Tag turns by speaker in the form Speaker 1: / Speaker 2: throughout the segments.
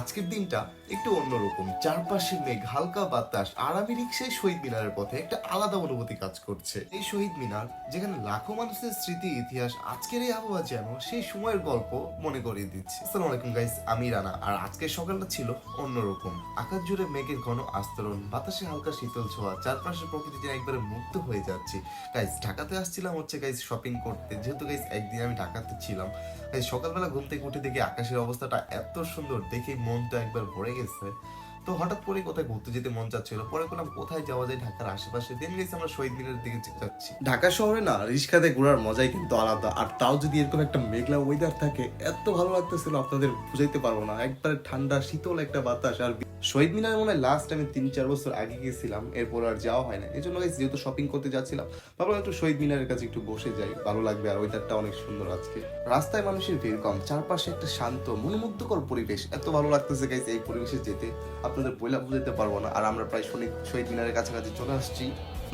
Speaker 1: আজকের দিনটা একটু অন্যরকম। চারপাশে মেঘ, হালকা বাতাস, আর আমি রিক্সায় শহীদ মিনারের পথে একটা আলাদা অনুভূতি কাজ করছে। এই শহীদ মিনার, যেখানে লাখো মানুষের স্মৃতি, ইতিহাস, আজকের এই আবহাওয়া যেন সেই সময়ের গল্প মনে করিয়ে দিচ্ছে। আসসালামু গাইস আমি রানা, আর আজকের সকালটা ছিল অন্যরকম। আকাশ জুড়ে মেঘের ঘন আস্তরণ, বাতাসে হালকা শীতল ছোঁয়া, চারপাশের প্রকৃতি একবারে মুক্ত হয়ে যাচ্ছে। গাইস ঢাকাতে আসছিলাম হচ্ছে গাইস শপিং করতে। যেহেতু গাইস একদিন আমি ঢাকাতে ছিলাম গাইস সকালবেলা ঘুম থেকে উঠে দেখি আকাশের অবস্থাটা এত সুন্দর, দেখে মনটা একবার ভরে গেছে। তো হঠাৎ করে কোথায় ঘুরতে যেতে মন চাচ্ছিল, পরে করলাম কোথায় যাওয়া যায় ঢাকার আশেপাশে? দিন গেছি আমরা শহীদ মিনারের দিকে যাচ্ছি। ঢাকা শহরে না রিক্সাতে ঘোরার মজাই কিন্তু আলাদা। আর তাও যদি এরকম একটা মেঘলা ওয়েদার থাকে, এত ভালো লাগতেছিল, আপনাদের বুঝাইতে পারব না। একবারে ঠান্ডা, শীতল একটা বাতাস, আর শহীদ মিনারে মনে হয় লাস্ট আমি তিন, চার বছর আগে গেছিলাম এরপর আর যাওয়া হয় না এই জন্য যেহেতু শপিং করতে যাচ্ছিলাম, ভাবলাম একটু শহীদ মিনারের কাছে একটু বসে যাই, ভালো লাগবে আর ওয়েদারটা অনেক সুন্দর আজকে। রাস্তায় মানুষের ভিড় কম, চারপাশে একটা শান্ত, মনোমুগ্ধকর পরিবেশ। এত ভালো লাগতেছে গাইজ এই পরিবেশে যেতে। আপনাদের বইলা বুঝতে পারব না, আর আমরা প্রায় শহীদ মিনারের কাছাকাছি চলে আসছি।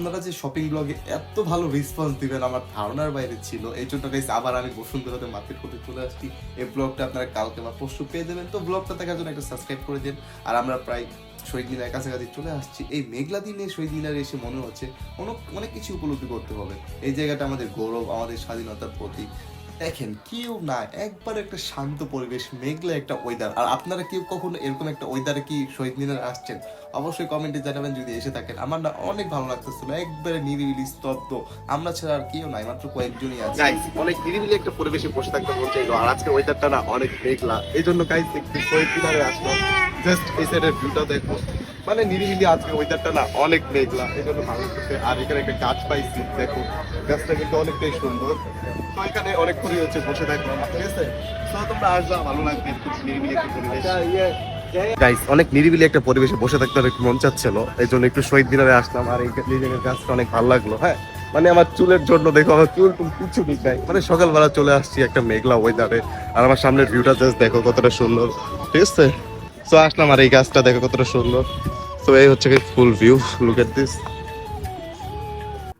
Speaker 1: আপনারা যে শপিং ব্লগে এত ভালো রেসপন্স দিবেন, আমার ধারণার বাইরে ছিল। এই জন্য গাইস আবার আমি বসুন্ধরাতে মার্কেট করতে চলে আসছি। এই ব্লগটা আপনারা কালকে বা পরশু পেয়ে দেবেন তো ব্লগটা দেখার জন্য একটা সাবস্ক্রাইব করে দিন। আর আমরা প্রায় শহীদ মিনার কাছাকাছি চলে আসছি। এই মেঘলা দিনে শহীদ মিনারে এসে মনে হচ্ছে অনেক অনেক কিছু উপলব্ধি করতে হবে। এই জায়গাটা আমাদের গৌরব, আমাদের স্বাধীনতার প্রতীক। দেখেন, কেউ না, একবার একটা শান্ত পরিবেশ, মেঘলা একটা ওয়েদার আর আপনারা কেউ কখনো এরকম একটা ওয়েদারে কি শহীদ মিনার আসছেন? অবশ্যই কমেন্টে জানাবেন যদি এসে থাকেন। আমার না অনেক ভালো লাগতেছিল, একবারে নিরিবিলি, স্তব্ধ। আমরা ছাড়া আর কেউ নাই, মাত্র কয়েকজনই আছে।
Speaker 2: অনেক নিরিবিলি একটা পরিবেশে বসে থাকতে চাইলো। আর আজকে ওয়েদারটা না অনেক মেঘলা। এই জন্য একটু শহীদ মিনারে আসলাম। জাস্ট এই সাইডের ভিউটা দেখো। মানে নিরিবিলি আজকে ওয়েদারটা না অনেক মেঘলা এই জন্য ভালো লাগতেছে আর এখানে একটা গাছ পাইছি দেখো। গাছটা কিন্তু অনেকটাই সুন্দর। তো এখানে অনেকক্ষণই হচ্ছে বসে থাকলাম ঠিক আছে? তো তোমরা আসবা ভালো লাগবে নিরিবিলি একটা পরিবেশ। গাইস অনেক নিরিবিলি একটা পরিবেশে বসে থাকতে অনেক মন চাচ্ছিল এই জন্য একটু শহীদ মিনারে আসলাম আর এই নিজের গাছটা অনেক ভালো লাগল হ্যাঁ? মানে আমার চুলের জন্য দেখো আমার চুল টুল কিছু ঠিক নাই মানে সকালবেলা চলে আসছি একটা মেঘলা ওয়েদারে আর আমার সামনের ভিউটা জাস্ট দেখো কতটা সুন্দর ঠিক আছে? তো আসলাম আর এই গাছটা দেখো কতটা সুন্দর। তো এই হচ্ছে full view look at this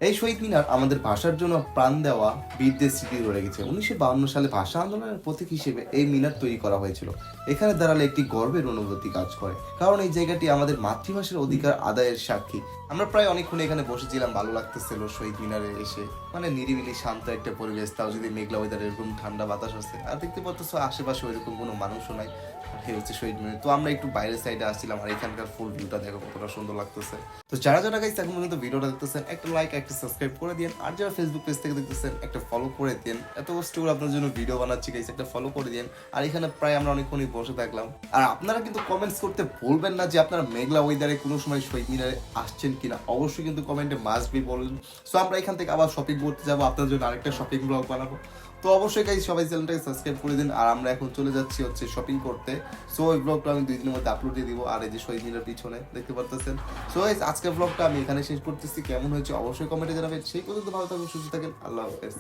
Speaker 1: এই শহীদ মিনার আমাদের ভাষার জন্য প্রাণ দেওয়া বীরদের স্মৃতি রয়ে গেছে। উনিশশো বাউন্ন সালে ভাষা আন্দোলনের প্রতীক হিসেবে এই মিনার তৈরি করা হয়েছিল। এখানে দাঁড়ালে একটি গর্বের অনুভূতি কাজ করে। কারণ এই জায়গাটি আমাদের মাতৃভাষার অধিকার আদায়ের সাক্ষী। আমরা প্রায় অনেকক্ষণ এখানে বসেছিলাম, ভালো লাগতেছিল শহীদ মিনারে এসে। মানে নিরিবিলি, শান্ত একটা পরিবেশ। তাও যদি মেঘলা ওয়েদার এরকম ঠান্ডা বাতাস আছে আর দেখতে পাচ্ছ আশেপাশে ওইরকম কোনো মানুষও নাই। আর হচ্ছে শহীদ মিনার। তো আমরা একটু বাইরের সাইডে আসছিলাম আর এখানকার ফুল ভিউটা দেখো কতটা সুন্দর লাগতেছে। তো যারা যারা গাইছে এখন পর্যন্ত ভিডিওটা দেখতেছেন, একটা লাইক একটা সাবস্ক্রাইব করে দিন আর যারা ফেসবুক পেজ থেকে দেখতেছেন, একটা ফলো করে দিন এত কষ্ট করে আপনার জন্য ভিডিও বানাচ্ছি গাইছে একটা ফলো করে দিন আর এখানে প্রায় আমরা অনেকক্ষণই বসে থাকলাম। আর আপনারা কিন্তু কমেন্টস করতে ভুলবেন না যে আপনারা মেঘলা ওয়েদারে কোনো সময় শহীদ মিনারে আসছেন কিনা। অবশ্যই কিন্তু কমেন্টে মাস্ট বি বলুন। সো আমরা এখান থেকে আবার শপিং করতে যাব, আপনার জন্য আরেকটা শপিং ব্লগ বানাবো। তো অবশ্যই গাইজ সবাই চ্যানেলটাকে সাবস্ক্রাইব করে দিন। আর আমরা এখন চলে যাচ্ছি হচ্ছে শপিং করতে। সো ওই ব্লগটা আমি দুই দিনের মধ্যে আপলোড দিয়ে দিব। আর এই যে শহীদ মিনার পিছনে, দেখতে পারতেছেন? সো গাইজ আজকের ব্লগটা আমি এখানে শেষ করতেছি। কেমন হয়েছে অবশ্যই কমেন্টে জানাবেন। সেই পর্যন্ত ভালো থাকুন সুস্থ থাকেন। আল্লাহ হাফেজ।